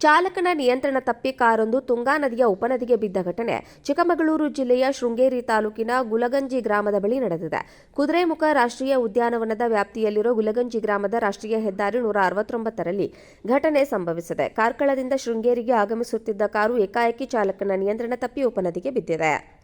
ಚಾಲಕನ ನಿಯಂತ್ರಣ ತಪ್ಪಿ ಕಾರೊಂದು ತುಂಗಾ ನದಿಯ ಉಪನದಿಗೆ ಬಿದ್ದ ಘಟನೆ ಚಿಕ್ಕಮಗಳೂರು ಜಿಲ್ಲೆಯ ಶೃಂಗೇರಿ ತಾಲೂಕಿನ ಗುಲಗಂಜಿ ಗ್ರಾಮದ ಬಳಿ ನಡೆದಿದೆ. ಕುದುರೆಮುಖ ರಾಷ್ಟ್ರೀಯ ಉದ್ಯಾನವನದ ವ್ಯಾಪ್ತಿಯಲ್ಲಿರೋ ಗುಲಗಂಜಿ ಗ್ರಾಮದ ರಾಷ್ಟ್ರೀಯ ಹೆದ್ದಾರಿ ನೂರ ಅರವತ್ತೊಂಬತ್ತರಲ್ಲಿ ಘಟನೆ ಸಂಭವಿಸಿದೆ. ಕಾರ್ಕಳದಿಂದ ಶೃಂಗೇರಿಗೆ ಆಗಮಿಸುತ್ತಿದ್ದ ಕಾರು ಏಕಾಏಕಿ ಚಾಲಕನ ನಿಯಂತ್ರಣ ತಪ್ಪಿ ಉಪನದಿಗೆ ಬಿದ್ದಿದೆ.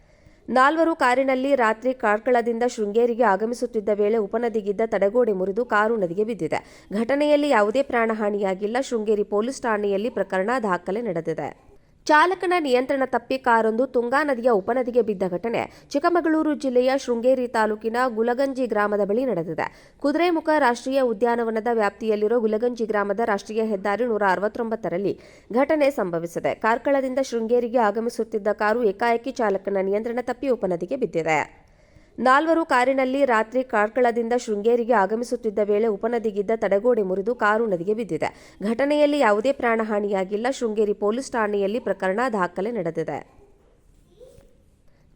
ನಾಲ್ವರು ಕಾರಿನಲ್ಲಿ ರಾತ್ರಿ ಕಾರ್ಕಳದಿಂದ ಶೃಂಗೇರಿಗೆ ಆಗಮಿಸುತ್ತಿದ್ದ ವೇಳೆ ಉಪನದಿಗಿದ್ದ ತಡೆಗೋಡೆ ಮುರಿದು ಕಾರು ನದಿಗೆ ಬಿದ್ದಿದೆ. ಘಟನೆಯಲ್ಲಿ ಯಾವುದೇ ಪ್ರಾಣಹಾನಿಯಾಗಿಲ್ಲ. ಶೃಂಗೇರಿ ಪೊಲೀಸ್ ಠಾಣೆಯಲ್ಲಿ ಪ್ರಕರಣ ದಾಖಲೆ ನಡೆದಿದೆ. ಚಾಲಕನ ನಿಯಂತ್ರಣ ತಪ್ಪಿ ಕಾರೊಂದು ತುಂಗಾ ನದಿಯ ಉಪನದಿಗೆ ಬಿದ್ದ ಘಟನೆ ಚಿಕ್ಕಮಗಳೂರು ಜಿಲ್ಲೆಯ ಶೃಂಗೇರಿ ತಾಲೂಕಿನ ಗುಲಗಂಜಿ ಗ್ರಾಮದ ಬಳಿ ನಡೆದಿದೆ. ಕುದುರೆಮುಖ ರಾಷ್ಟ್ರೀಯ ಉದ್ಯಾನವನದ ವ್ಯಾಪ್ತಿಯಲ್ಲಿರೋ ಗುಲಗಂಜಿ ಗ್ರಾಮದ ರಾಷ್ಟ್ರೀಯ ಹೆದ್ದಾರಿ ನೂರ ಅರವತ್ತೊಂಬತ್ತರಲ್ಲಿ ಘಟನೆ ಸಂಭವಿಸಿದೆ. ಕಾರ್ಕಳದಿಂದ ಶೃಂಗೇರಿಗೆ ಆಗಮಿಸುತ್ತಿದ್ದ ಕಾರು ಏಕಾಏಕಿ ಚಾಲಕನ ನಿಯಂತ್ರಣ ತಪ್ಪಿ ಉಪನದಿಗೆ ಬಿದ್ದಿದೆ. ನಾಲ್ವರು ಕಾರಿನಲ್ಲಿ ರಾತ್ರಿ ಕಾರ್ಕಳದಿಂದ ಶೃಂಗೇರಿಗೆ ಆಗಮಿಸುತ್ತಿದ್ದ ವೇಳೆ ಉಪನದಿಗಿದ್ದ ತಡೆಗೋಡೆ ಮುರಿದು ಕಾರು ನದಿಗೆ ಬಿದ್ದಿದೆ. ಘಟನೆಯಲ್ಲಿ ಯಾವುದೇ ಪ್ರಾಣಹಾನಿಯಾಗಿಲ್ಲ. ಶೃಂಗೇರಿ ಪೊಲೀಸ್ ಠಾಣೆಯಲ್ಲಿ ಪ್ರಕರಣ ದಾಖಲೆ ನಡೆದಿದೆ.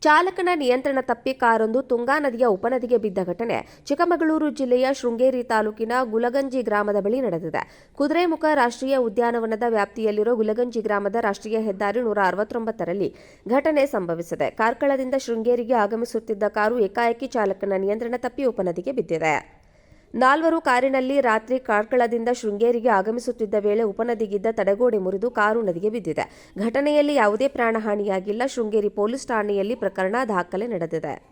ಚಾಲಕನ ನಿಯಂತ್ರಣ ತಪ್ಪಿ ಕಾರೊಂದು ತುಂಗಾ ನದಿಯ ಉಪನದಿಗೆ ಬಿದ್ದ ಘಟನೆ ಚಿಕ್ಕಮಗಳೂರು ಜಿಲ್ಲೆಯ ಶೃಂಗೇರಿ ತಾಲೂಕಿನ ಗುಲಗಂಜಿ ಗ್ರಾಮದ ಬಳಿ ನಡೆದಿದೆ. ಕುದುರೆಮುಖ ರಾಷ್ಟ್ರೀಯ ಉದ್ಯಾನವನದ ವ್ಯಾಪ್ತಿಯಲ್ಲಿರೋ ಗುಲಗಂಜಿ ಗ್ರಾಮದ ರಾಷ್ಟ್ರೀಯ ಹೆದ್ದಾರಿ ನೂರ ಅರವತ್ತೊಂಬತ್ತರಲ್ಲಿ ಘಟನೆ ಸಂಭವಿಸಿದೆ. ಕಾರ್ಕಳದಿಂದ ಶೃಂಗೇರಿಗೆ ಆಗಮಿಸುತ್ತಿದ್ದ ಕಾರು ಏಕಾಏಕಿ ಚಾಲಕನ ನಿಯಂತ್ರಣ ತಪ್ಪಿ ಉಪನದಿಗೆ ಬಿದ್ದಿದೆ. ನಾಲ್ವರು ಕಾರಿನಲ್ಲಿ ರಾತ್ರಿ ಕಾರ್ಕಳದಿಂದ ಶೃಂಗೇರಿಗೆ ಆಗಮಿಸುತ್ತಿದ್ದ ವೇಳೆ ಉಪನದಿಗಿದ್ದ ತಡೆಗೋಡೆ ಮುರಿದು ಕಾರು ನದಿಗೆ ಬಿದ್ದಿದೆ. ಘಟನೆಯಲ್ಲಿ ಯಾವುದೇ ಪ್ರಾಣಹಾನಿಯಾಗಿಲ್ಲ. ಶೃಂಗೇರಿ ಪೊಲೀಸ್ ಠಾಣೆಯಲ್ಲಿ ಪ್ರಕರಣ ದಾಖಲೆ ನಡೆದಿದೆ.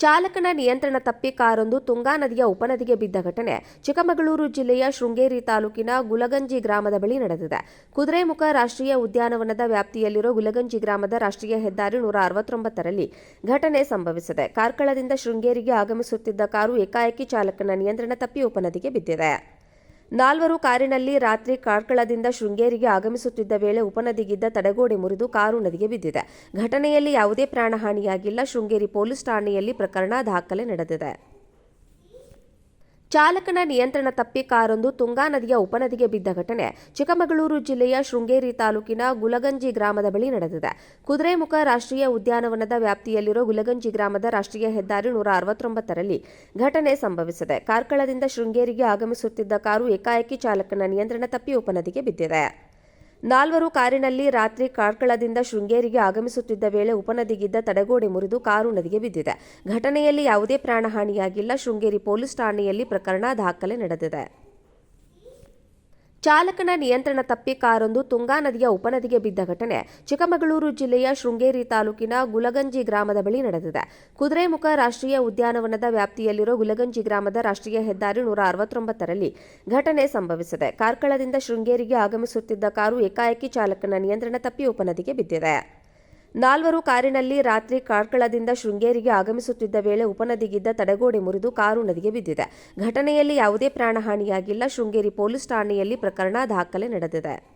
ಚಾಲಕನ ನಿಯಂತ್ರಣ ತಪ್ಪಿ ಕಾರೊಂದು ತುಂಗಾ ನದಿಯ ಉಪನದಿಗೆ ಬಿದ್ದ ಘಟನೆ ಚಿಕ್ಕಮಗಳೂರು ಜಿಲ್ಲೆಯ ಶೃಂಗೇರಿ ತಾಲೂಕಿನ ಗುಲಗಂಜಿ ಗ್ರಾಮದ ಬಳಿ ನಡೆದಿದೆ. ಕುದುರೆಮುಖ ರಾಷ್ಟ್ರೀಯ ಉದ್ಯಾನವನದ ವ್ಯಾಪ್ತಿಯಲ್ಲಿರೋ ಗುಲಗಂಜಿ ಗ್ರಾಮದ ರಾಷ್ಟ್ರೀಯ ಹೆದ್ದಾರಿ ನೂರ ಅರವತ್ತೊಂಬತ್ತರಲ್ಲಿ ಘಟನೆ ಸಂಭವಿಸಿದೆ. ಕಾರ್ಕಳದಿಂದ ಶೃಂಗೇರಿಗೆ ಆಗಮಿಸುತ್ತಿದ್ದ ಕಾರು ಏಕಾಏಕಿ ಚಾಲಕನ ನಿಯಂತ್ರಣ ತಪ್ಪಿ ಉಪನದಿಗೆ ಬಿದ್ದಿದೆ. ನಾಲ್ವರು ಕಾರಿನಲ್ಲಿ ರಾತ್ರಿ ಕಾರ್ಕಳದಿಂದ ಶೃಂಗೇರಿಗೆ ಆಗಮಿಸುತ್ತಿದ್ದ ವೇಳೆ ಉಪನದಿಗಿದ್ದ ತಡೆಗೋಡೆ ಮುರಿದು ಕಾರು ನದಿಗೆ ಬಿದ್ದಿದೆ. ಘಟನೆಯಲ್ಲಿ ಯಾವುದೇ ಪ್ರಾಣಹಾನಿಯಾಗಿಲ್ಲ. ಶೃಂಗೇರಿ ಪೊಲೀಸ್ ಠಾಣೆಯಲ್ಲಿ ಪ್ರಕರಣ ದಾಖಲೆ ನಡೆದಿದೆ. ಚಾಲಕನ ನಿಯಂತ್ರಣ ತಪ್ಪಿ ಕಾರೊಂದು ತುಂಗಾ ನದಿಯ ಉಪನದಿಗೆ ಬಿದ್ದ ಘಟನೆ ಚಿಕ್ಕಮಗಳೂರು ಜಿಲ್ಲೆಯ ಶೃಂಗೇರಿ ತಾಲೂಕಿನ ಗುಲಗಂಜಿ ಗ್ರಾಮದ ಬಳಿ ನಡೆದಿದೆ. ಕುದುರೆಮುಖ ರಾಷ್ಟ್ರೀಯ ಉದ್ಯಾನವನದ ವ್ಯಾಪ್ತಿಯಲ್ಲಿರೋ ಗುಲಗಂಜಿ ಗ್ರಾಮದ ರಾಷ್ಟ್ರೀಯ ಹೆದ್ದಾರಿ ನೂರ ಅರವತ್ತೊಂಬತ್ತರಲ್ಲಿ ಘಟನೆ ಸಂಭವಿಸಿದೆ. ಕಾರ್ಕಳದಿಂದ ಶೃಂಗೇರಿಗೆ ಆಗಮಿಸುತ್ತಿದ್ದ ಕಾರು ಏಕಾಏಕಿ ಚಾಲಕನ ನಿಯಂತ್ರಣ ತಪ್ಪಿ ಉಪನದಿಗೆ ಬಿದ್ದಿದೆ. ನಾಲ್ವರು ಕಾರಿನಲ್ಲಿ ರಾತ್ರಿ ಕಾರ್ಕಳದಿಂದ ಶೃಂಗೇರಿಗೆ ಆಗಮಿಸುತ್ತಿದ್ದ ವೇಳೆ ಉಪನದಿಗಿದ್ದ ತಡೆಗೋಡೆ ಮುರಿದು ಕಾರು ನದಿಗೆ ಬಿದ್ದಿದೆ. ಘಟನೆಯಲ್ಲಿ ಯಾವುದೇ ಪ್ರಾಣಹಾನಿಯಾಗಿಲ್ಲ. ಶೃಂಗೇರಿ ಪೊಲೀಸ್ ಠಾಣೆಯಲ್ಲಿ ಪ್ರಕರಣ ದಾಖಲೆ ನಡೆದಿದೆ. ಚಾಲಕನ ನಿಯಂತ್ರಣ ತಪ್ಪಿ ಕಾರೊಂದು ತುಂಗಾ ನದಿಯ ಉಪನದಿಗೆ ಬಿದ್ದ ಘಟನೆ ಚಿಕ್ಕಮಗಳೂರು ಜಿಲ್ಲೆಯ ಶೃಂಗೇರಿ ತಾಲೂಕಿನ ಗುಲಗಂಜಿ ಗ್ರಾಮದ ಬಳಿ ನಡೆದಿದೆ. ಕುದುರೆಮುಖ ರಾಷ್ಟ್ರೀಯ ಉದ್ಯಾನವನದ ವ್ಯಾಪ್ತಿಯಲ್ಲಿರೋ ಗುಲಗಂಜಿ ಗ್ರಾಮದ ರಾಷ್ಟ್ರೀಯ ಹೆದ್ದಾರಿ ನೂರ ಅರವತ್ತೊಂಬತ್ತರಲ್ಲಿ ಘಟನೆ ಸಂಭವಿಸಿದೆ. ಕಾರ್ಕಳದಿಂದ ಶೃಂಗೇರಿಗೆ ಆಗಮಿಸುತ್ತಿದ್ದ ಕಾರು ಏಕಾಏಕಿ ಚಾಲಕನ ನಿಯಂತ್ರಣ ತಪ್ಪಿ ಉಪನದಿಗೆ ಬಿದ್ದಿದೆ. ನಾಲ್ವರು ಕಾರಿನಲ್ಲಿ ರಾತ್ರಿ ಕಾರ್ಕಳದಿಂದ ಶೃಂಗೇರಿಗೆ ಆಗಮಿಸುತ್ತಿದ್ದ ವೇಳೆ ಉಪನದಿಗಿದ್ದ ತಡೆಗೋಡೆ ಮುರಿದು ಕಾರು ನದಿಗೆ ಬಿದ್ದಿದೆ. ಘಟನೆಯಲ್ಲಿ ಯಾವುದೇ ಪ್ರಾಣಹಾನಿಯಾಗಿಲ್ಲ. ಶೃಂಗೇರಿ ಪೊಲೀಸ್ ಠಾಣೆಯಲ್ಲಿ ಪ್ರಕರಣ ದಾಖಲೆ ನಡೆದಿದೆ.